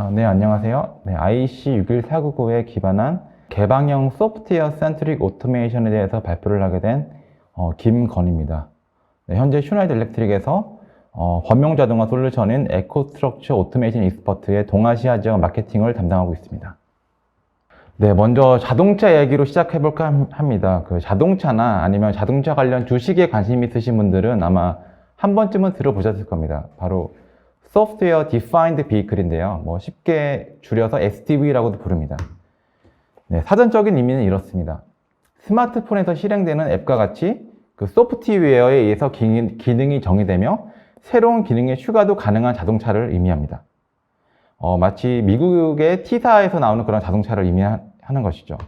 아, 네, 안녕하세요. 네, IC61499에 기반한 개방형 소프트웨어 센트릭 오토메이션에 대해서 발표를 하게 된 어, 김건입니다. 네, 현재 슈나이드 일렉트릭에서 어, 범용 자동화 솔루션인 에코 스트럭처 오토메이션 익스퍼트의 동아시아 지역 마케팅을 담당하고 있습니다. 네, 먼저 자동차 얘기로 시작해 볼까 함- 합니다. 그 자동차나 아니면 자동차 관련 주식에 관심 있으신 분들은 아마 한 번쯤은 들어보셨을 겁니다. 바로 소프트웨어 디파인드 비클인데요. 뭐 쉽게 줄여서 SDV라고도 부릅니다. 네, 사전적인 의미는 이렇습니다. 스마트폰에서 실행되는 앱과 같이 그 소프트웨어에 의해서 기능- 기능이 정의되며 새로운 기능의 추가도 가능한 자동차를 의미합니다. 어, 마치 미국의 T사에서 나오는 그런 자동차를 의미하는 것이죠.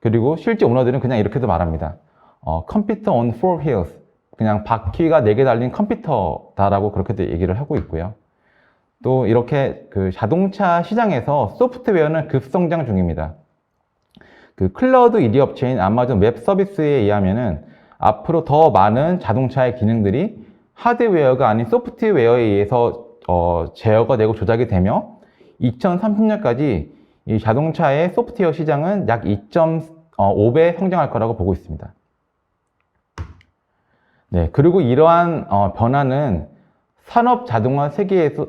그리고 실제 오너들은 그냥 이렇게도 말합니다. 어, 컴퓨터 on four wheels. 그냥 바퀴가 4개 달린 컴퓨터다라고 그렇게도 얘기를 하고 있고요. 또 이렇게 그 자동차 시장에서 소프트웨어는 급성장 중입니다. 그 클라우드 1위 업체인 아마존 웹 서비스에 의하면은 앞으로 더 많은 자동차의 기능들이 하드웨어가 아닌 소프트웨어에 의해서 어, 제어가 되고 조작이 되며 2030년까지 이 자동차의 소프트웨어 시장은 약 2.5배 성장할 거라고 보고 있습니다. 네, 그리고 이러한 어, 변화는 산업 자동화 세계에서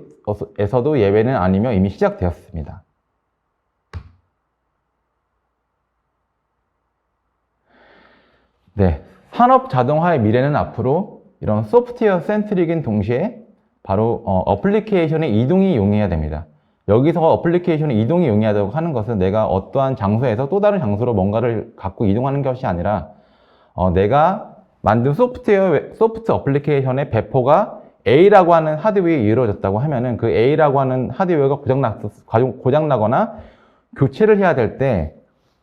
도 예외는 아니며 이미 시작되었습니다. 네, 산업 자동화의 미래는 앞으로 이런 소프트웨어 센트릭인 동시에 바로 어, 어플리케이션의 이동이 용이해야 됩니다. 여기서 어플리케이션의 이동이 용이하다고 하는 것은 내가 어떠한 장소에서 또 다른 장소로 뭔가를 갖고 이동하는 것이 아니라 어, 내가 만든 소프트웨어 소프트 어플리케이션의 배포가 A라고 하는 하드웨어에 이루어졌다고 하면은 그 A라고 하는 하드웨어가 고장났 고장나거나 교체를 해야 될 때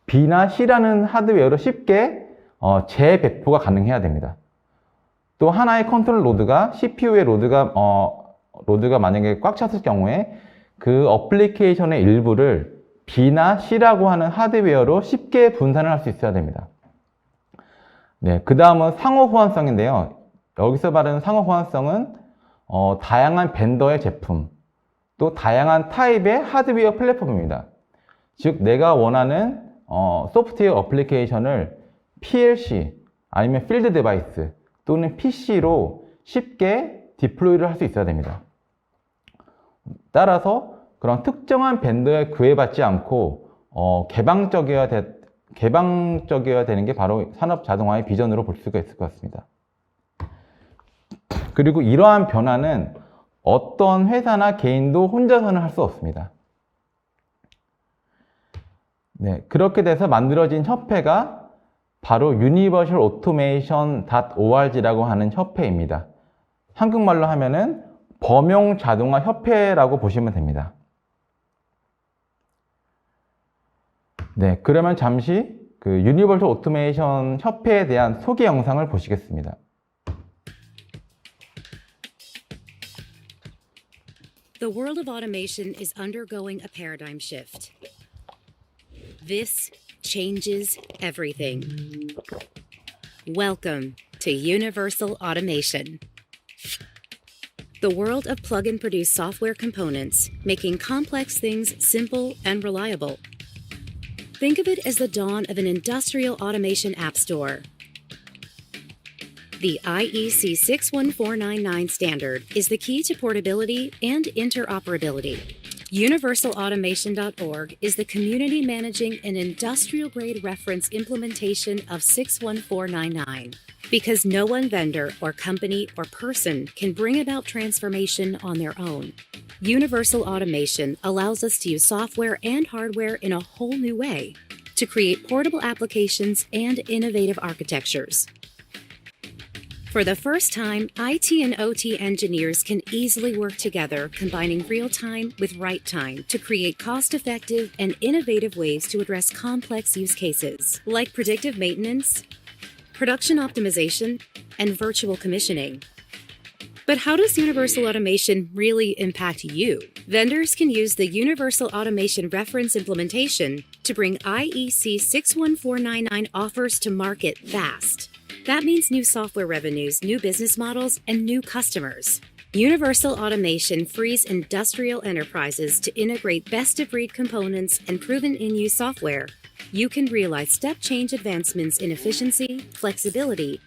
B나 C라는 하드웨어로 쉽게 어, 재배포가 가능해야 됩니다. 또 하나의 컨트롤 로드가 CPU의 로드가 어, 로드가 만약에 꽉 찼을 경우에 그 어플리케이션의 일부를 B나 C라고 하는 하드웨어로 쉽게 분산을 할 수 있어야 됩니다. 네, 그 다음은 상호 호환성인데요. 여기서 말하는 상호 호환성은 어, 다양한 벤더의 제품, 또 다양한 타입의 하드웨어 플랫폼입니다. 즉, 내가 원하는 어, 소프트웨어 어플리케이션을 PLC 아니면 필드 디바이스 또는 PC로 쉽게 디플로이를 할 수 있어야 됩니다. 따라서 그런 특정한 벤더에 구애받지 않고 어, 개방적이어야 되, 개방적이어야 되는 게 바로 산업 자동화의 비전으로 볼 수가 있을 것 같습니다. 그리고 이러한 변화는 어떤 회사나 개인도 혼자서는 할 수 없습니다. 네, 그렇게 돼서 만들어진 협회가 바로 Universal Automation .org라고 하는 협회입니다. 한국말로 하면은 범용 자동화 협회라고 보시면 됩니다. 네, 그러면 잠시 그 유니버설 오토메이션 협회에 대한 소개 영상을 보시겠습니다. The world of automation is undergoing a paradigm shift. This changes everything. Welcome to Universal Automation. The world of plug and produce software components, making complex things simple and reliable. Think of it as the dawn of an industrial automation app store. The IEC 61499 standard is the key to portability and interoperability. UniversalAutomation.org is the community managing an industrial grade reference implementation of 61499. Because no one vendor or company or person can bring about transformation on their own. Universal Automation allows us to use software and hardware in a whole new way to create portable applications and innovative architectures. For the first time, IT and OT engineers can easily work together, combining real time with right time to create cost effective and innovative ways to address complex use cases like predictive maintenance, production optimization, and virtual commissioning. But how does Universal Automation really impact you? Vendors can use the Universal Automation reference implementation to bring IEC 61499 offers to market fast. That means new software revenues, new business models, and new customers. Universal Automation frees industrial enterprises to integrate best of breed components and proven in use software. You can realize step change advancements in efficiency, flexibility,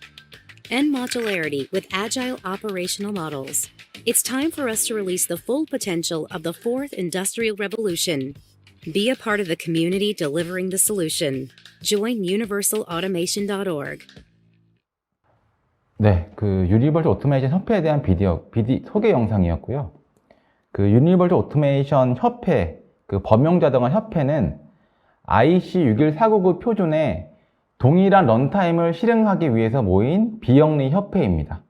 and modularity with agile operational models. It's time for us to release the full potential of the fourth industrial revolution. Be a part of the community delivering the solution. Join universalautomation.org. 네, 그 유니버스 오토메이션 협회에 대한 비디오, 비디 소개 영상이었고요. 그 유니버스 오토메이션 협회, 그 범용자동화 협회는 IC61499 표준에 동일한 런타임을 실행하기 위해서 모인 비영리 협회입니다.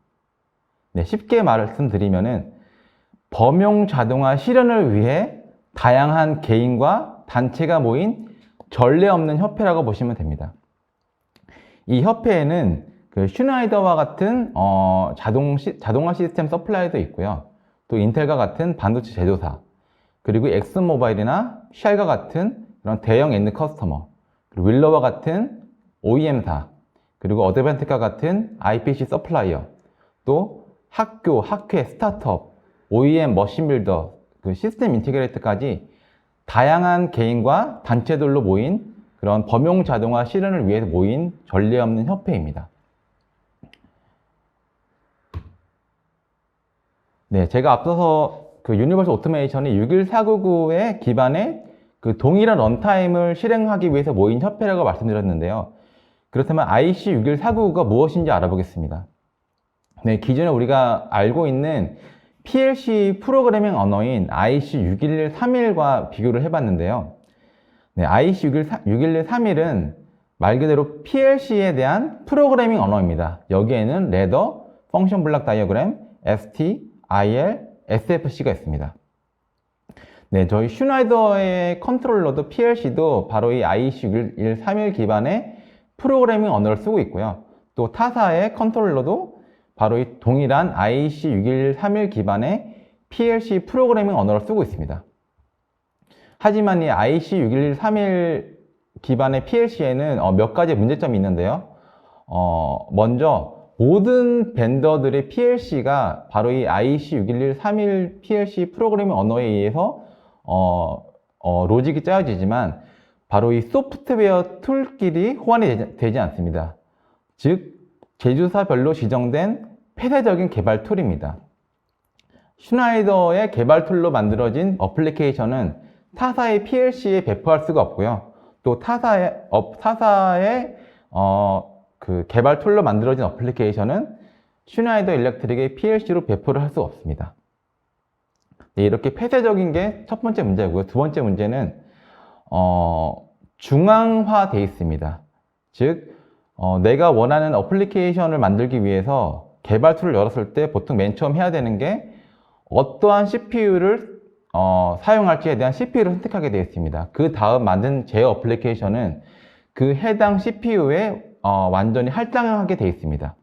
네, 쉽게 말씀드리면은 범용 자동화 실현을 위해 다양한 개인과 단체가 모인 전례 없는 협회라고 보시면 됩니다. 이 협회에는 그 슈나이더와 같은 어, 자동 시, 자동화 시스템 서플라이도 있고요. 또 인텔과 같은 반도체 제조사, 그리고 엑슨모바일이나 쉘과 같은 그런 대형 엔드 커스터머, 그리고 윌러와 같은 OEM사, 그리고 어드밴텍과 같은 IPC 서플라이어, 또 학교, 학회, 스타트업, OEM 머신 빌더, 그 시스템 인티그레이터까지 다양한 개인과 단체들로 모인 그런 범용 자동화 실현을 위해서 모인 전례 없는 협회입니다. 네, 제가 앞서서 그 유니버설 오토메이션이 61499의 기반에 그 동일한 런타임을 실행하기 위해서 모인 협회라고 말씀드렸는데요. 그렇다면 IC61499가 무엇인지 알아보겠습니다. 네, 기존에 우리가 알고 있는 PLC 프로그래밍 언어인 IC61131과 비교를 해봤는데요. 네, IC61131은 말 그대로 PLC에 대한 프로그래밍 언어입니다. 여기에는 레더, 펑션 블락 다이어그램, ST, IL, SFC가 있습니다. 네, 저희 슈나이더의 컨트롤러도 PLC도 바로 이 IC61131 기반의 프로그래밍 언어를 쓰고 있고요. 또 타사의 컨트롤러도 바로 이 동일한 IC61131 기반의 PLC 프로그래밍 언어를 쓰고 있습니다. 하지만 이 IC61131 기반의 PLC에는 어, 몇 가지 문제점이 있는데요. 어, 먼저 모든 벤더들의 PLC가 바로 이 IC61131 PLC 프로그래밍 언어에 의해서 어, 어, 로직이 짜여지지만 바로 이 소프트웨어 툴끼리 호환이 되지, 않습니다. 즉 제조사별로 지정된 폐쇄적인 개발 툴입니다. 슈나이더의 개발 툴로 만들어진 어플리케이션은 타사의 PLC에 배포할 수가 없고요. 또 타사의, 어, 타사의 어, 그 개발 툴로 만들어진 어플리케이션은 슈나이더 일렉트릭의 PLC로 배포를 할 수가 없습니다. 네, 이렇게 폐쇄적인 게 첫 번째 문제고요. 두 번째 문제는 어, 중앙화되어 있습니다. 즉 어, 내가 원하는 어플리케이션을 만들기 위해서 개발 툴을 열었을 때 보통 맨 처음 해야 되는 게 어떠한 CPU를 어, 사용할지에 대한 CPU를 선택하게 되어 있습니다. 그 다음 만든 제 어플리케이션은 그 해당 CPU에 어, 완전히 할당하게 되어 있습니다.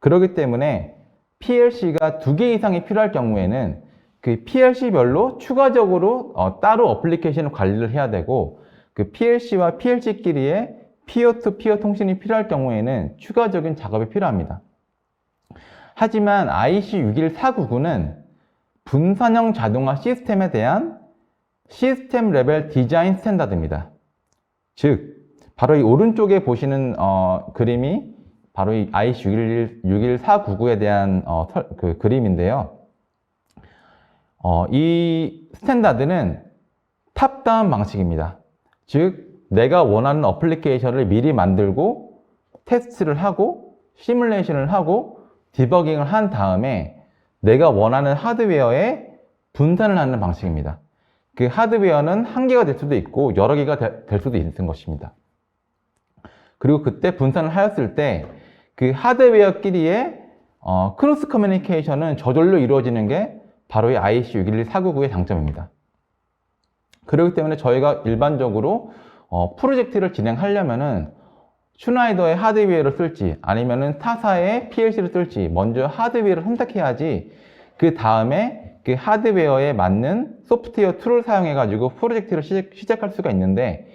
그렇기 때문에 PLC가 두 개 이상이 필요할 경우에는 그 PLC별로 추가적으로 어, 따로 어플리케이션을 관리를 해야 되고 그 PLC와 PLC끼리의 피어2피어 통신이 필요할 경우에는 추가적인 작업이 필요합니다. 하지만 IC61499는 분산형 자동화 시스템에 대한 시스템 레벨 디자인 스탠다드입니다. 즉, 바로 이 오른쪽에 보시는 어, 그림이 바로 이 IC61499에 대한 어, 설, 그 그림인데요. 어, 이 스탠다드는 탑다운 방식입니다. 즉, 내가 원하는 어플리케이션을 미리 만들고 테스트를 하고 시뮬레이션을 하고 디버깅을 한 다음에 내가 원하는 하드웨어에 분산을 하는 방식입니다. 그 하드웨어는 한 개가 될 수도 있고 여러 개가 될 수도 있는 것입니다. 그리고 그때 분산을 하였을 때 그 하드웨어끼리의 어, 크로스 커뮤니케이션은 저절로 이루어지는 게 바로 이 IC6114999의 장점입니다. 그렇기 때문에 저희가 일반적으로 어, 프로젝트를 진행하려면은 슈나이더의 하드웨어를 쓸지 아니면은 타사의 PLC를 쓸지 먼저 하드웨어를 선택해야지 그 다음에 그 하드웨어에 맞는 소프트웨어 툴을 사용해 가지고 프로젝트를 시작, 시작할 수가 있는데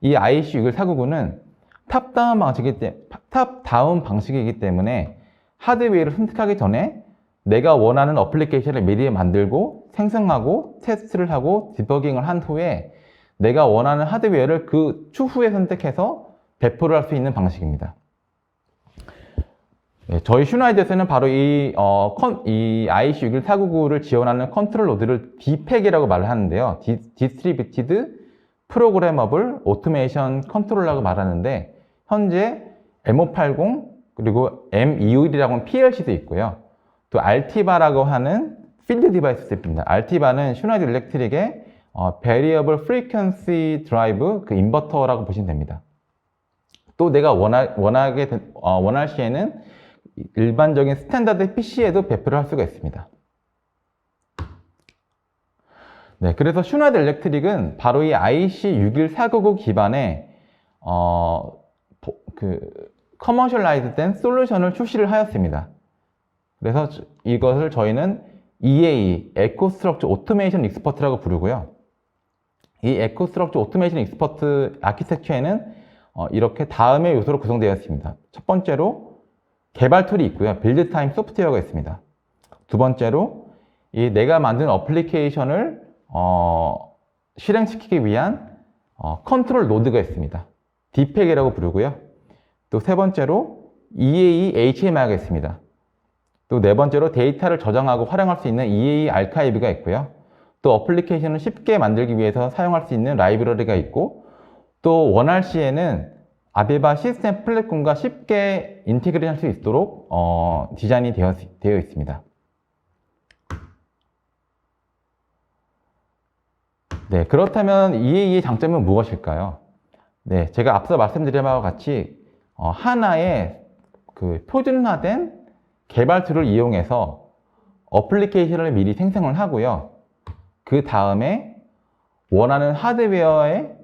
이 IC61499는 탑다운 방식이기 때, 탑다운 방식이기 때문에 하드웨어를 선택하기 전에 내가 원하는 어플리케이션을 미리 만들고 생성하고 테스트를 하고 디버깅을 한 후에 내가 원하는 하드웨어를 그 추후에 선택해서 배포를 할 수 있는 방식입니다. 네, 저희 슈나이드에서는 바로 이, 어, 컨, 이 IC61499를 지원하는 컨트롤 로드를 DPEC이라고 말을 하는데요. 디, Distributed Programmable Automation Control라고 말하는데 현재 M580 그리고 M251이라고 하는 PLC도 있고요. 또 알티바라고 하는 필드 디바이스도 있습니다. 알티바는 슈나이드 일렉트릭의 어, Variable Frequency 그 인버터라고 보시면 됩니다. 또 내가 원하, 원하게, 된- 어, 원할 시에는 일반적인 스탠다드 PC에도 배포를 할 수가 있습니다. 네, 그래서 슈나드 일렉트릭은 바로 이 IC61499 기반의 어, 보- 그 커머셜라이즈 된 솔루션을 출시를 하였습니다. 그래서 저- 이것을 저희는 EA, 에코 스트럭처 오토메이션 익스퍼트라고 부르고요. 이 에코 스트럭처 오토메이션 익스퍼트 아키텍처에는 어, 이렇게 다음의 요소로 구성되어 있습니다. 첫 번째로 개발 툴이 있고요. 빌드 타임 소프트웨어가 있습니다. 두 번째로 이 내가 만든 어플리케이션을 어, 실행시키기 위한 어, 컨트롤 노드가 있습니다. DPEC이라고 부르고요. 또 세 번째로 EA HMI가 있습니다. 또 네 번째로 데이터를 저장하고 활용할 수 있는 EA 아카이브가 있고요. 또 어플리케이션을 쉽게 만들기 위해서 사용할 수 있는 라이브러리가 있고 또 원할 시에는 아베바 시스템 플랫폼과 쉽게 인테그레이션 할 수 있도록 어, 디자인이 되어, 되어 있습니다. 네, 그렇다면 EA의 장점은 무엇일까요? 네, 제가 앞서 말씀드린 바와 같이 어, 하나의 그 표준화된 개발 툴을 이용해서 어플리케이션을 미리 생성을 하고요. 그 다음에 원하는 하드웨어에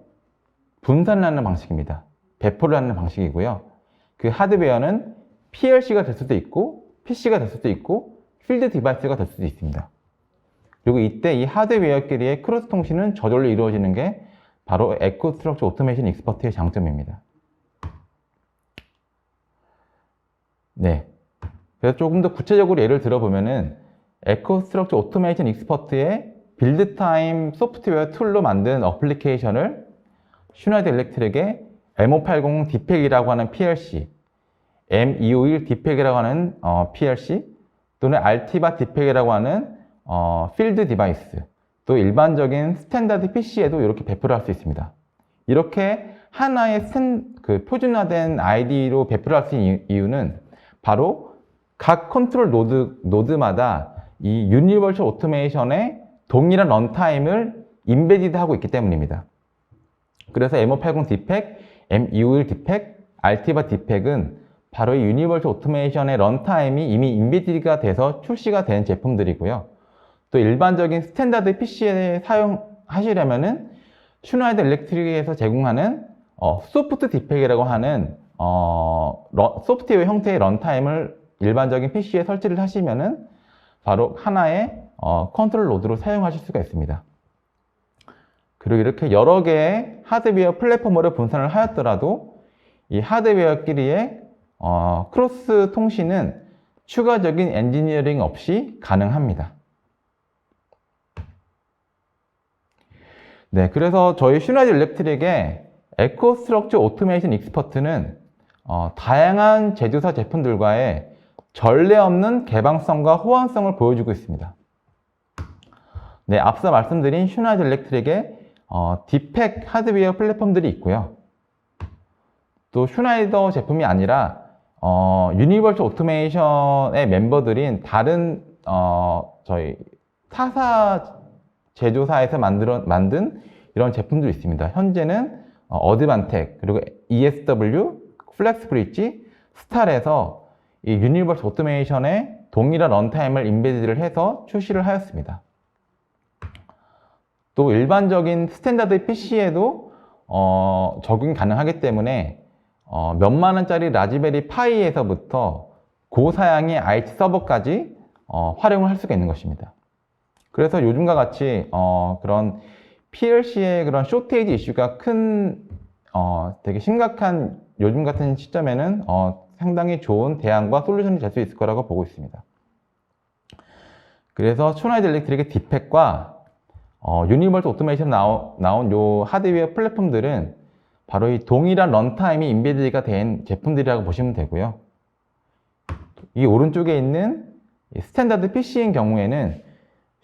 분산을 하는 방식입니다. 배포를 하는 방식이고요. 그 하드웨어는 PLC가 될 수도 있고, PC가 될 수도 있고, 필드 디바이스가 될 수도 있습니다. 그리고 이때 이 하드웨어끼리의 크로스 통신은 저절로 이루어지는 게 바로 에코 스트럭처 오토메이션 익스퍼트의 장점입니다. 네. 그래서 조금 더 구체적으로 예를 들어보면은 에코 스트럭처 오토메이션 익스퍼트의 빌드 타임 소프트웨어 툴로 만든 어플리케이션을 슈나이드 일렉트릭의 M580 디펙이라고 하는 PLC, M251 디펙이라고 하는 어, PLC, 또는 알티바 디펙이라고 하는 어, 필드 디바이스, 또 일반적인 스탠다드 PC에도 이렇게 배포를 할 수 있습니다. 이렇게 하나의 스탠, 그 표준화된 ID로 배포를 할 수 있는 이유는 바로 각 컨트롤 노드, 노드마다 이 유니버셜 오토메이션의 동일한 런타임을 인베디드 하고 있기 때문입니다. 그래서 M580 디펙, M251 디펙, 알티바 디펙은 바로 이 유니버셜 오토메이션의 런타임이 이미 인베디드가 돼서 출시가 된 제품들이고요. 또 일반적인 스탠다드 PC에 사용하시려면은 슈나이드 일렉트릭에서 제공하는 어, 소프트 디펙이라고 하는 어, 러- 소프트웨어 형태의 런타임을 일반적인 PC에 설치를 하시면은 바로 하나의 어, 컨트롤 로드로 사용하실 수가 있습니다. 그리고 이렇게 여러 개의 하드웨어 플랫폼으로 분산을 하였더라도 이 하드웨어끼리의 어, 크로스 통신은 추가적인 엔지니어링 없이 가능합니다. 네, 그래서 저희 슈나이드 일렉트릭의 에코 스트럭처 오토메이션 익스퍼트는 어, 다양한 제조사 제품들과의 전례 없는 개방성과 호환성을 보여주고 있습니다. 네, 앞서 말씀드린 슈나이드 일렉트릭의 어, 디펙 하드웨어 플랫폼들이 있고요. 또 슈나이더 제품이 아니라 어, 유니버셜 오토메이션의 멤버들인 다른 어, 저희 타사 제조사에서 만들어, 만든 이런 제품도 있습니다. 현재는 어, 어드반텍 그리고 ESW, 플렉스 브릿지, 스탈에서 이 유니버셜 오토메이션의 동일한 런타임을 인베디드를 해서 출시를 하였습니다. 또 일반적인 스탠다드 PC에도 어, 적용이 가능하기 때문에 어, 몇만 원짜리 라즈베리 파이에서부터 고사양의 IT 서버까지 어, 활용을 할 수가 있는 것입니다. 그래서 요즘과 같이 어, 그런 PLC의 그런 쇼테이지 이슈가 큰 어, 되게 심각한 요즘 같은 시점에는 어, 상당히 좋은 대안과 솔루션이 될 수 있을 거라고 보고 있습니다. 그래서 슈나이드 일렉트릭의 디팩과 어, 유니버스 오토메이션 나오, 나온 요 하드웨어 플랫폼들은 바로 이 동일한 런타임이 인베디가 된 제품들이라고 보시면 되고요. 이 오른쪽에 있는 이 스탠다드 PC인 경우에는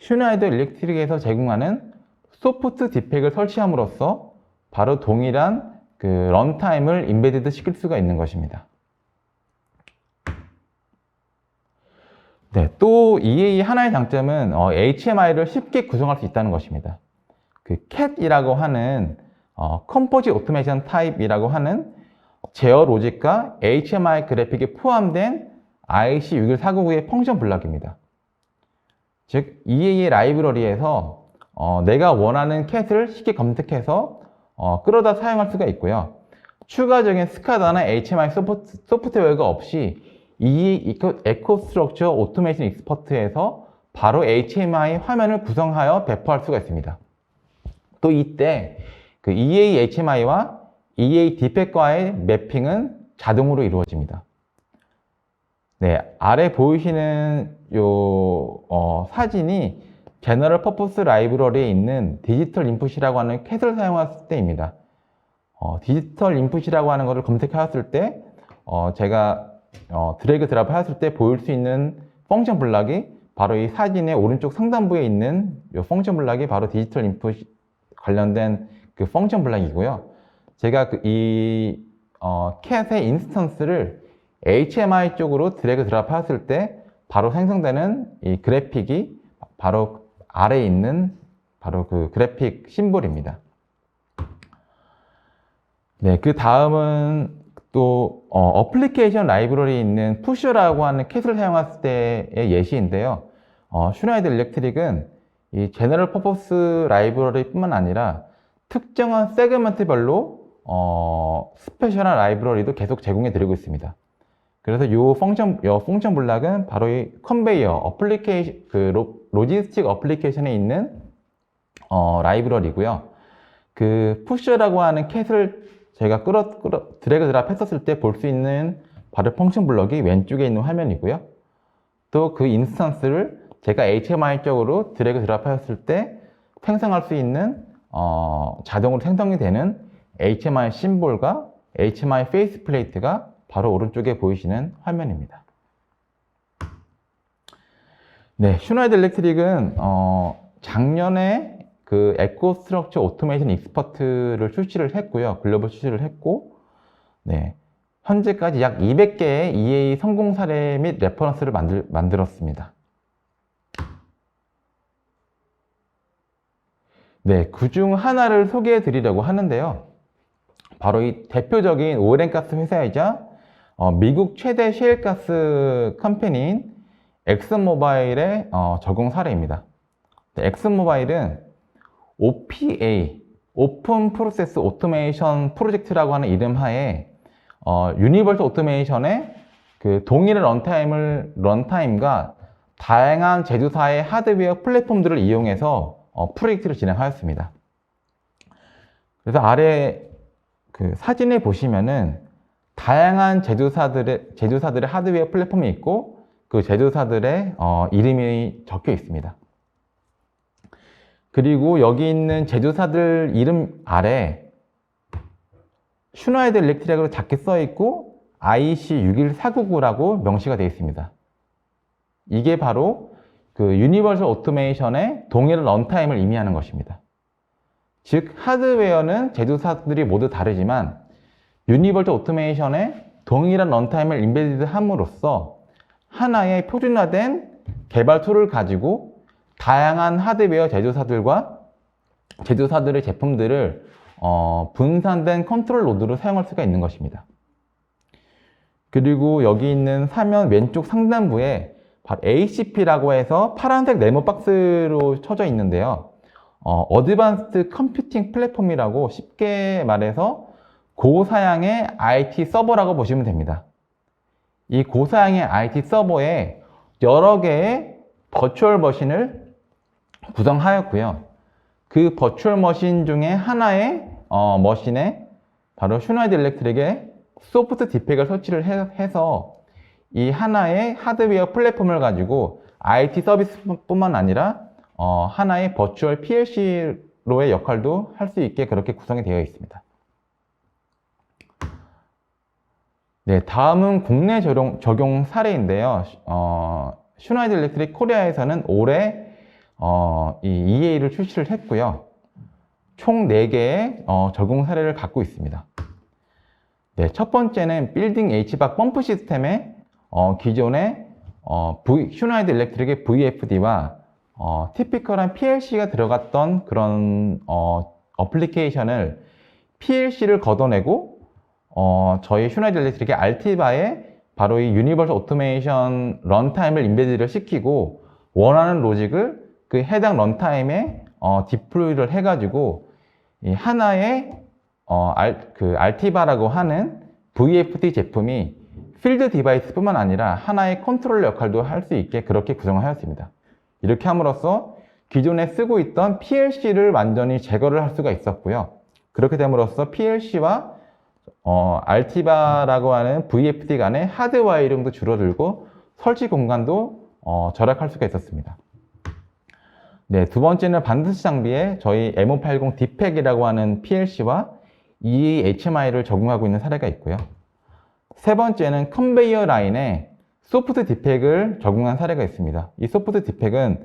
슈나이더 일렉트릭에서 제공하는 소프트 디팩을 설치함으로써 바로 동일한 그 런타임을 인베디드 시킬 수가 있는 것입니다. 네, 또 EA 하나의 장점은 어, HMI를 쉽게 구성할 수 있다는 것입니다. 그 CAT이라고 하는 어, 컴포지 오토메이션 타입이라고 하는 제어 로직과 HMI 그래픽이 포함된 IC61499의 펑션 블락입니다. 즉 EA 라이브러리에서 어, 내가 원하는 캣을 쉽게 검색해서 어, 끌어다 사용할 수가 있고요. 추가적인 스카다나 HMI 소프트, 소프트 웨어가 없이 이 에코 스트럭처 오토메이션 익스퍼트에서 바로 HMI 화면을 구성하여 배포할 수가 있습니다. 또 이때 그 EA HMI와 EA 디펙과의 매핑은 자동으로 이루어집니다. 네, 아래 보이시는 요 어, 사진이 제너럴 퍼포스 라이브러리에 있는 디지털 인풋이라고 하는 캣을 사용했을 때입니다. 어, 디지털 인풋이라고 하는 것을 검색하였을 때 어, 제가 어, 드래그 드랍 하였을 때 보일 수 있는 펑션 블락이 바로 이 사진의 오른쪽 상단부에 있는 이 펑션 블락이 바로 디지털 인풋 관련된 그 펑션 블락이고요. 제가 그 이 어, 캣의 인스턴스를 HMI 쪽으로 드래그 드랍 하였을 때 바로 생성되는 이 그래픽이 바로 아래에 있는 바로 그 그래픽 심볼입니다. 네, 그 다음은 또 어, 플리케이션 라이브러리에 있는 푸셔라고 하는 캣을 사용했을 때의 예시인데요. 어, 슈나이드 일렉트릭은 이 제너럴 퍼포스 라이브러리뿐만 아니라 특정한 세그먼트별로 어, 스페셜한 라이브러리도 계속 제공해 드리고 있습니다. 그래서 이 펑션, 요 펑션 블락은 바로 이 컨베이어 어플리케이션, 그 로, 로지스틱 어플리케이션에 있는 어, 라이브러리고요. 그 푸셔라고 하는 캣을 저희가 끌어, 끌어, 드래그 드랍 했었을 때 볼 수 있는 바로 펑션 블럭이 왼쪽에 있는 화면이고요. 또 그 인스턴스를 제가 HMI 쪽으로 드래그 드랍 하였을 때 생성할 수 있는 어, 자동으로 생성이 되는 HMI 심볼과 HMI 페이스 플레이트가 바로 오른쪽에 보이시는 화면입니다. 네, 슈나이드 일렉트릭은 어, 작년에 그 에코 스트럭처 오토메이션 익스퍼트를 출시를 했고요. 글로벌 출시를 했고, 네. 현재까지 약 200개의 EA 성공 사례 및 레퍼런스를 만들, 만들었습니다. 네, 그 중 하나를 소개해 드리려고 하는데요. 바로 이 대표적인 오랜가스 회사이자 어, 미국 최대 셰일가스 컴퍼니인 엑슨모바일의 어, 적용 사례입니다. 네, 엑슨모바일은 OPA, 오픈 프로세스 오토메이션 프로젝트라고 하는 이름 하에 어, 유니버설 오토메이션의 그 동일한 런타임을 런타임과 다양한 제조사의 하드웨어 플랫폼들을 이용해서 어, 프로젝트를 진행하였습니다. 그래서 아래 그 사진에 보시면은 다양한 제조사들의 제조사들의 하드웨어 플랫폼이 있고 그 제조사들의 어, 이름이 적혀 있습니다. 그리고 여기 있는 제조사들 이름 아래 슈나이드 일렉트릭으로 작게 써 있고 IC61499라고 명시가 되어 있습니다. 이게 바로 그 유니버설 오토메이션의 동일 런타임을 의미하는 것입니다. 즉 하드웨어는 제조사들이 모두 다르지만 유니버설 오토메이션의 동일한 런타임을 인베디드 함으로써 하나의 표준화된 개발 툴을 가지고 다양한 하드웨어 제조사들과 제조사들의 제품들을 어, 분산된 컨트롤 노드로 사용할 수가 있는 것입니다. 그리고 여기 있는 화면 왼쪽 상단부에 ACP라고 해서 파란색 네모 박스로 쳐져 있는데요. 어, 어드밴스드 컴퓨팅 플랫폼이라고 쉽게 말해서 고사양의 IT 서버라고 보시면 됩니다. 이 고사양의 IT 서버에 여러 개의 버추얼 머신을 구성하였고요. 그 버추얼 머신 중에 하나의 어, 머신에 바로 슈나이드 일렉트릭의 소프트 디팩을 설치를 해, 해서 이 하나의 하드웨어 플랫폼을 가지고 IT 서비스뿐만 아니라 어, 하나의 버추얼 PLC로의 역할도 할 수 있게 그렇게 구성이 되어 있습니다. 네, 다음은 국내 적용, 적용 사례인데요. 어, 슈나이드 일렉트릭 코리아에서는 올해 어, 이 EA를 출시를 했고요. 총 4개의 어, 적용 사례를 갖고 있습니다. 네, 첫 번째는 빌딩 HVAC 펌프 시스템의 어, 기존의 어, v, 슈나이드 일렉트릭의 VFD와 어, 티피컬한 PLC가 들어갔던 그런 어, 어플리케이션을 PLC를 걷어내고 어, 저희 슈나이드 일렉트릭의 알티바에 바로 이 유니버설 오토메이션 런타임을 인베디를 시키고 원하는 로직을 그 해당 런타임에 어, 디플로이를 해가지고 이 하나의 어, 알, 그 알티바라고 하는 VFD 제품이 필드 디바이스뿐만 아니라 하나의 컨트롤 역할도 할 수 있게 그렇게 구성을 하였습니다. 이렇게 함으로써 기존에 쓰고 있던 PLC를 완전히 제거를 할 수가 있었고요. 그렇게 됨으로써 PLC와 어, 알티바라고 하는 VFD 간의 하드 와이링도 줄어들고 설치 공간도 어, 절약할 수가 있었습니다. 네, 두 번째는 반드시 장비에 저희 M580 디팩이라고 하는 PLC와 EHMI를 적용하고 있는 사례가 있고요. 세 번째는 컨베이어 라인에 소프트 디팩을 적용한 사례가 있습니다. 이 소프트 디팩은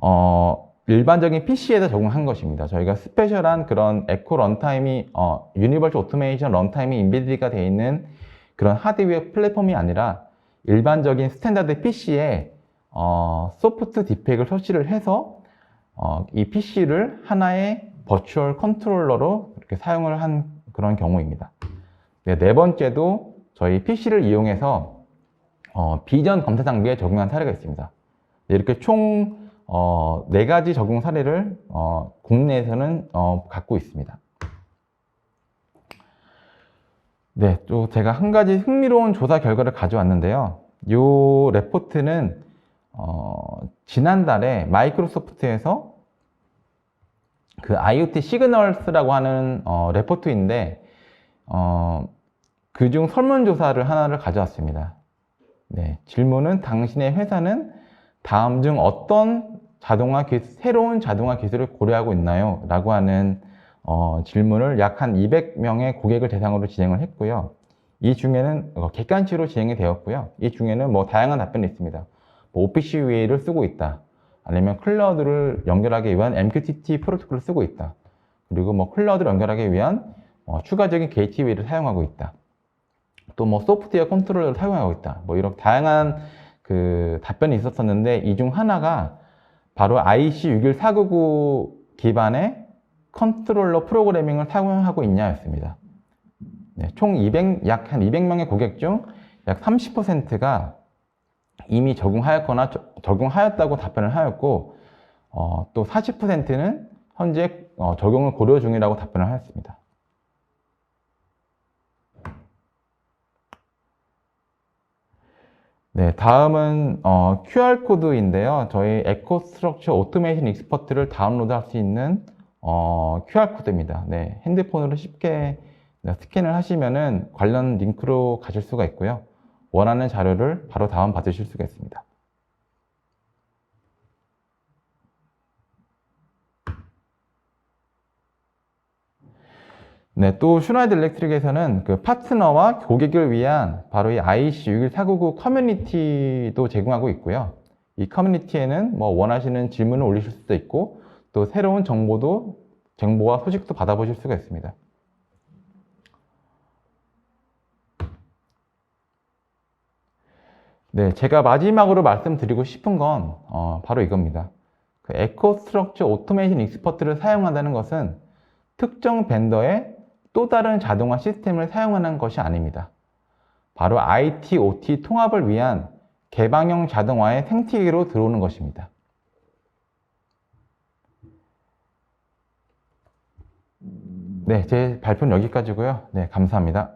어, 일반적인 PC에다 적용한 것입니다. 저희가 스페셜한 그런 에코 런타임이 어, 유니버설 오토메이션 런타임이 인베디가 되어 있는 그런 하드웨어 플랫폼이 아니라 일반적인 스탠다드 PC에 어, 소프트 디팩을 설치를 해서 어, 이 PC를 하나의 버추얼 컨트롤러로 이렇게 사용을 한 그런 경우입니다. 네, 네 번째도 저희 PC를 이용해서 어, 비전 검사 장비에 적용한 사례가 있습니다. 네, 이렇게 총 어, 네 가지 적용 사례를 어, 국내에서는 어, 갖고 있습니다. 네, 또 제가 한 가지 흥미로운 조사 결과를 가져왔는데요. 이 레포트는 어, 지난달에 마이크로소프트에서 그 IoT 시그널스라고 하는 어, 레포트인데 어, 그중 설문조사를 하나를 가져왔습니다. 네, 질문은 당신의 회사는 다음 중 어떤 자동화 기, 새로운 자동화 기술을 고려하고 있나요? 라고 하는 어, 질문을 약 한 200명의 고객을 대상으로 진행을 했고요. 이 중에는 어, 객관치로 진행이 되었고요. 이 중에는 뭐 다양한 답변이 있습니다. 뭐 OPC-UA를 쓰고 있다. 아니면 클라우드를 연결하기 위한 MQTT 프로토콜을 쓰고 있다. 그리고 뭐 클라우드를 연결하기 위한 어, 추가적인 게이트웨이를 사용하고 있다. 또 뭐 소프트웨어 컨트롤러를 사용하고 있다. 뭐 이런 다양한 그 답변이 있었었는데 이 중 하나가 바로 IC61499 기반의 컨트롤러 프로그래밍을 사용하고 있냐였습니다. 네, 총 200, 약 한 200명의 고객 중 약 30%가 이미 적용하였거나 저- 적용하였다고 답변을 하였고 어, 또 40%는 현재 어, 적용을 고려 중이라고 답변을 하였습니다. 네, 다음은 어, QR코드인데요. 저희 에코스트럭처 오토메이션 익스퍼트를 다운로드할 수 있는 어, QR코드입니다. 네, 핸드폰으로 쉽게 네, 스캔을 하시면은 관련 링크로 가실 수가 있고요. 원하는 자료를 바로 다운 받으실 수가 있습니다. 네, 또 슈나이드 일렉트릭에서는 그 파트너와 고객을 위한 바로 이 IC61499 커뮤니티도 제공하고 있고요. 이 커뮤니티에는 뭐 원하시는 질문을 올리실 수도 있고 또 새로운 정보도 정보와 소식도 받아보실 수가 있습니다. 네, 제가 마지막으로 말씀드리고 싶은 건 어, 바로 이겁니다. 그 에코 스트럭처 오토메이션 익스퍼트를 사용한다는 것은 특정 벤더의 또 다른 자동화 시스템을 사용하는 것이 아닙니다. 바로 IT, OT 통합을 위한 개방형 자동화의 생태계로 들어오는 것입니다. 네, 제 발표는 여기까지고요. 네, 감사합니다.